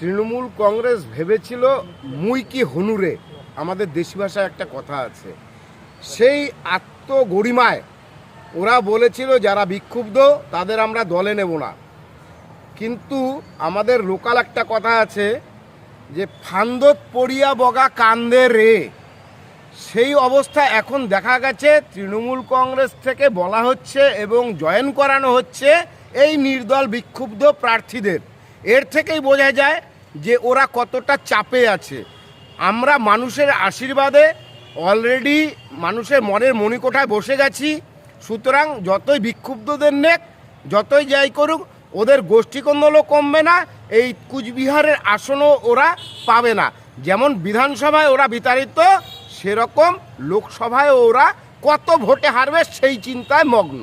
তৃণমূল কংগ্রেস ভেবেছিল, মুই কি হনুরে? আমাদের দেশি ভাষায় একটা কথা আছে। সেই আত্মগরিমায় ওরা বলেছিল, যারা বিক্ষুব্ধ, তাদের আমরা দলে নেব না। কিন্তু আমাদের লোকাল একটা কথা আছে যে, ফান্দত পড়িয়া বগা কান্দে রে। সেই অবস্থা এখন দেখা গেছে, তৃণমূল কংগ্রেস থেকে বলা হচ্ছে এবং জয়েন করানো হচ্ছে এই নির্দল বিক্ষুব্ধ প্রার্থীদের। এর থেকেই বোঝা যায় যে ওরা কতটা চাপে আছে। আমরা মানুষের আশীর্বাদে অলরেডি মানুষের মনের মণিকোঠায় বসে গেছি। সুতরাং যতই বিক্ষুব্ধদের নেক, যতই যাই করুক, ওদের গোষ্ঠীকন্দলও কমবে না, এই কুচবিহারের আসনও ওরা পাবে না। যেমন বিধানসভায় ওরা বিতাড়িত, সেরকম লোকসভায় ওরা কত ভোটে হারবে সেই চিন্তায় মগ্ন।